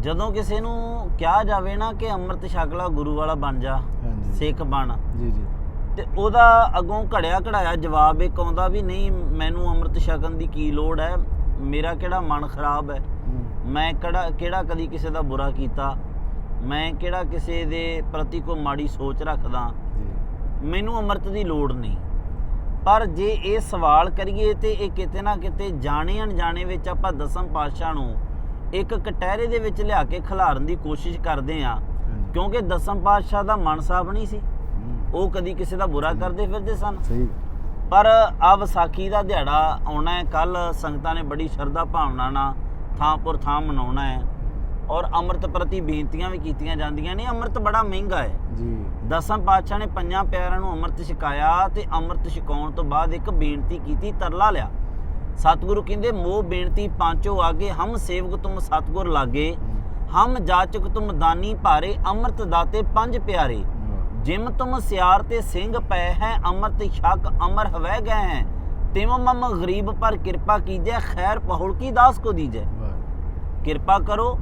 ਜਦੋਂ ਕਿਸੇ ਨੂੰ ਕਿਹਾ ਜਾਵੇ ਨਾ ਕਿ ਅੰਮ੍ਰਿਤ ਛਕ ਲਾ ਗੁਰੂ ਵਾਲਾ ਬਣ ਜਾ ਹਾਂਜੀ। ਸਿੱਖ ਬਣ। ਜੀ ਜੀ। ਤੇ ਉਹਦਾ ਅੱਗੋਂ ਘੜਿਆ ਘੜਾਇਆ ਜਵਾਬ ਇੱਕ ਆਉਂਦਾ ਵੀ ਨਹੀਂ ਮੈਨੂੰ ਅੰਮ੍ਰਿਤ ਛਕਣ ਦੀ ਕੀ ਲੋੜ ਹੈ? ਮੇਰਾ ਕਿਹੜਾ ਮਨ ਖਰਾਬ ਹੈ? ਮੈਂ ਕਿਹੜਾ ਕਿਹੜਾ ਕਦੀ ਕਿਸੇ ਦਾ ਬੁਰਾ ਕੀਤਾ? ਮੈਂ ਕਿਹੜਾ ਕਿਸੇ ਦੇ ਪ੍ਰਤੀ ਕੋਈ ਮਾੜੀ ਸੋਚ ਰੱਖਦਾ? ਮੈਨੂੰ ਅੰਮ੍ਰਿਤ ਦੀ ਲੋੜ ਨਹੀਂ। ਪਰ ਜੇ ਇਹ ਸਵਾਲ ਕਰੀਏ ਤੇ ਇਹ ਕਿਤੇ ਨਾ ਕਿਤੇ ਜਾਣੇ ਅਣਜਾਣੇ ਵਿੱਚ ਆਪਾਂ ਦਸਮ ਪਾਤਸ਼ਾਹ ਨੂੰ ਇੱਕ ਕਟਹਿਰੇ ਦੇ ਵਿੱਚ ਲਿਆ ਕੇ ਖਿਲਾਰਨ ਦੀ ਕੋਸ਼ਿਸ਼ ਕਰਦੇ ਆ। ਕਿਉਂਕਿ ਦਸਮ ਪਾਤਸ਼ਾਹ ਦਾ ਮਨ ਸਾਫ਼ ਨਹੀਂ ਸੀ। ਉਹ ਕਦੀ ਕਿਸੇ ਦਾ ਬੁਰਾ ਕਰਦੇ ਫਿਰਦੇ ਸਨ। ਸਹੀ। ਪਰ ਆ ਵਿਸਾਖੀ ਦਾ ਦਿਹਾੜਾ ਆਉਣਾ ਹੈ। ਕੱਲ ਸੰਗਤਾਂ ਨੇ ਬੜੀ ਸ਼ਰਧਾ ਭਾਵਨਾ ਨਾਲ ਥਾਂਪੁਰ ਥਾਂ ਮਨਾਉਣਾ ਹੈ। ਔਰ ਅੰਮ੍ਰਿਤ ਪ੍ਰਤੀ ਬੇਨਤੀਆਂ ਵੀ ਕੀਤੀਆਂ ਜਾਂਦੀਆਂ ਨੇ। ਅੰਮ੍ਰਿਤ ਬੜਾ ਮਹਿੰਗਾ ਹੈ। ਜੀ। ਦਸਮ ਪਾਤਸ਼ਾਹ ਨੇ ਪੰਜਾਂ ਪਿਆਰਿਆਂ ਨੂੰ ਅੰਮ੍ਰਿਤ ਛਕਾਇਆ ਤੇ ਅੰਮ੍ਰਿਤ ਛਕਾਉਣ ਤੋਂ ਬਾਅਦ ਇੱਕ ਬੇਨਤੀ ਕੀਤੀ ਤਰਲਾ ਲਿਆ। ਸਤਿਗੁਰੂ ਕਹਿੰਦੇ ਮੋਹ ਬੇਨਤੀ ਪਾਂਚੋ ਆਗੇ ਹਮ ਸੇਵਕ ਤੁਮ ਸਤਿਗੁਰ ਲਾਗੇ। ਹਮ ਜਾਚਕ ਤੁਮ ਦਾਨੀ ਭਾਰੇ। ਅੰਮ੍ਰਿਤ ਦਾਤੇ ਪੰਜ ਪਿਆਰੇ। ਜਿਮ ਤੁਮ ਸਿਆਰ ਤੇ ਸਿੰਘ ਪੈ ਹੈ। ਅੰਮ੍ਰਿਤ ਛਕ ਅਮਰ ਹਵੈ ਗਏ ਹੈ। ਤਿਮ ਮਮ ਗਰੀਬ ਪਰ ਕਿਰਪਾ ਕੀਜੈ। ਖੈਰ ਪਹੁੜ ਕੀ ਦਾਸ ਕੋ ਦੀਜੈ। ਕਿਰਪਾ ਕਰੋ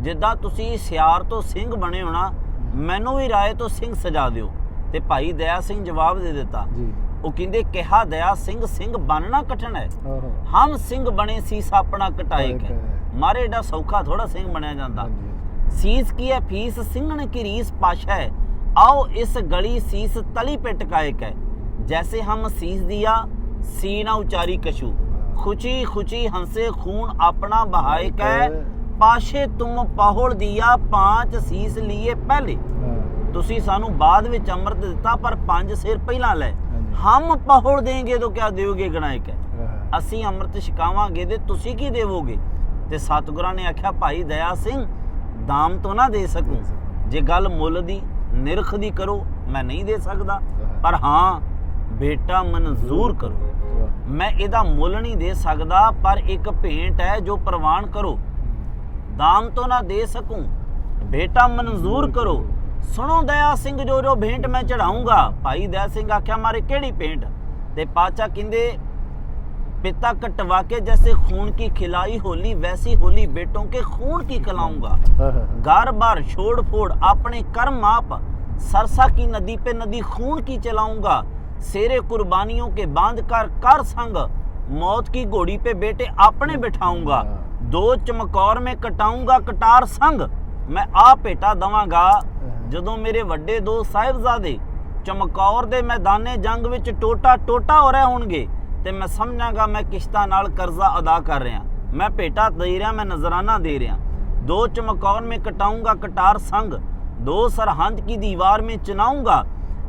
ਜਿੱਦਾਂ ਤੁਸੀਂ ਸਿਆਰ ਤੋਂ ਸਿੰਘ ਬਣੇ ਹੋਣਾ ਮੈਨੂੰ ਵੀ ਰਾਏ ਤੋਂ ਸਿੰਘ ਸਜਾ ਦਿਓ। ਤੇ ਭਾਈ ਦਇਆ ਸਿੰਘ ਜਵਾਬ ਦੇ ਦਿੱਤਾ। ਜੀ। ਉਹ ਕਹਿੰਦੇ ਕਿਹਾ ਦਇਆ ਸਿੰਘ ਸਿੰਘ ਬਣਨਾ ਕਠਨ ਹੈ। ਹਮ ਸਿੰਘ ਬਣੇ ਸੀਸ ਆਪਣਾ ਕਟਾਏ ਕੇ। ਮਾਰੇ ਏਡਾ ਸੌਖਾ ਥੋੜਾ ਸਿੰਘ ਬਣਿਆ ਜਾਂਦਾ। ਸੀਸ ਕੀ ਹੈ? ਫੀਸ ਸਿੰਘਣ ਕੀ ਰੀਸ ਪਾਸ਼ਾ ਹੈ। ਆਓ ਇਸ ਗਲੀ ਸੀਸ ਤਲੀ ਪਿੱਟ ਕਾਏ ਕੈ। ਜੈਸੇ ਹਮ ਸੀਸ ਦਿਆ ਸੀ ਨਾ ਉਚਾਰੀ ਕਸ਼ੂ ਖੁਚੀ ਖੁਚੀ ਹੰਸੇ ਖੂਨ ਆਪਣਾ ਬਹਾਏ ਕੈ। ਪਾਸ਼ੇ ਤੁਮ ਪਹੁੜ ਦਿਆ ਪਾਂਚ ਸੀਸ ਲੀਏ ਪਹਿਲੇ। ਤੁਸੀਂ ਸਾਨੂੰ ਬਾਅਦ ਵਿੱਚ ਅੰਮ੍ਰਿਤ ਦਿੱਤਾ ਪਰ ਪੰਜ ਸਿਰ ਪਹਿਲਾਂ ਲੈ। ਹਮ ਪહોੜ ਦੇਂਗੇ ਤਾਂ ਕਿਆ ਦਿਓਗੇ ਗਣਾਏ ਕੈ ਆਹ, ਅਸੀਂ ਅੰਮ੍ਰਿਤ ਛਕਾਵਾਂਗੇ ਤੇ ਤੁਸੀਂ ਕੀ ਦੇਵੋਗੇ? ਤੇ ਸਤਿਗੁਰਾਂ ਨੇ ਆਖਿਆ ਭਾਈ ਦਇਆ ਸਿੰਘ ਦਾਮ ਤੋਂ ਨਾ ਦੇ ਸਕੂੰ। ਜੇ ਗੱਲ ਮੁੱਲ ਦੀ ਨਿਰਖ ਦੀ ਕਰੋ ਮੈਂ ਨਹੀਂ ਦੇ ਸਕਦਾ। ਪਰ ਹਾਂ ਬੇਟਾ ਮਨਜ਼ੂਰ ਕਰੋ। ਮੈਂ ਇਹਦਾ ਮੁੱਲ ਨਹੀਂ ਦੇ ਸਕਦਾ ਪਰ ਇੱਕ ਭੇਂਟ ਹੈ ਜੋ ਪ੍ਰਵਾਨ ਕਰੋ। ਦਾਮ ਤੋਂ ਨਾ ਦੇ ਸਕੂੰ। ਬੇਟਾ ਮਨਜ਼ੂਰ ਕਰੋ। ਸੁਣੋ ਦਇਆ ਸਿੰਘ ਜੋ ਜੋ ਭੇਂਟ ਮੈਂ ਚੜਾਉਂਗਾ ਭਾਈ ਦਇਆ ਸਿੰਘ ਆਖਿਆ ਮਾਰੇ ਕਿਹੜੀ ਭੇਂਟ ਤੇ ਪਾਚਾ ਕਹਿੰਦੇ पिता कटवा के जैसे खून की खिलाई होली वैसी होली बेटों के खून की खिलाऊंगा ਆਹ, घर बार छोड़ फोड़ अपने कर्म आप सरसा की नदी पे नदी खून की चलाऊंगा सेरे कुर्बानियों के बांध कर कर संग मौत की घोड़ी पे बेटे अपने बिठाऊंगा दो चमकौर में कटाऊंगा कटार संग मैं आप पेटा दवांगा ਜਦੋਂ ਮੇਰੇ ਵੱਡੇ ਦੋ ਸਾਹਿਬਜ਼ਾਦੇ ਚਮਕੌਰ ਦੇ ਮੈਦਾਨੇ ਜੰਗ ਵਿੱਚ ਟੋਟਾ ਟੋਟਾ ਹੋ ਰਹੇ ਹੋਣਗੇ ਤੇ ਮੈਂ ਸਮਝਾਂਗਾ ਮੈਂ ਕਿਸ਼ਤਾਂ ਨਾਲ ਕਰਜ਼ਾ ਅਦਾ ਕਰ ਰਿਹਾ ਮੈਂ ਭੇਟਾ ਦੇ ਰਿਹਾ ਮੈਂ ਨਜ਼ਰਾਨਾ ਦੇ ਰਿਹਾ दो चमकौर में कटाऊंगा कटार संग दो सरहंद की दीवार में चुनाऊंगा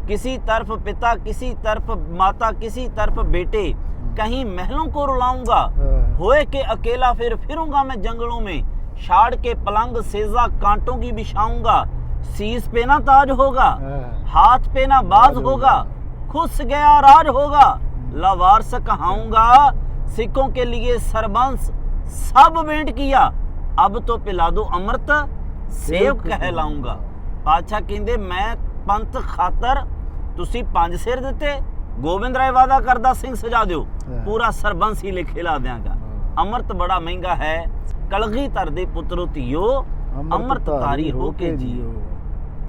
किसी तरफ पिता किसी तरफ माता किसी तरफ बेटे कहीं महलों को रुलाऊंगा होए के अकेला फिर फिरूंगा मैं जंगलों में छाड़ के पलंग सेजा कांटों की बिछाऊंगा सीस पे ना ताज होगा ਆਹ, हाथ पे ना बाज होगा खुस गया राज होगा लवारस कहाऊंगा सिखों के लिए सरबंस सब भेंट किया अब तो पिला दो अमृत सेव कहलाऊंगा ਪਾਤਸ਼ਾਹ ਕਹਿੰਦੇ ਮੈਂ ਪੰਥ ਖਾਤਰ ਤੁਸੀਂ ਪੰਜ ਸਿਰ ਦਿੱਤੇ ਗੋਬਿੰਦ ਰਾਏ ਵਾਦਾ ਕਰਦਾ ਸਿੰਘ ਸਜਾ ਦਿਓ ਹਾਂ। ਪੂਰਾ ਸਰਬੰਸ ਹੀ ਲਿਖੇ ਲਾ ਦਿਆਂਗਾ ਹਾਂ। ਅਮਰਤ ਬੜਾ ਮਹਿੰਗਾ ਹੈ ਕਲਗੀ ਧਰ ਦੇ ਪੁੱਤਰੋ ਧੀਓ ਅੰਮ੍ਰਿਤ ਤਾਰੀ ਹੋ ਕੇ ਜੀਓ।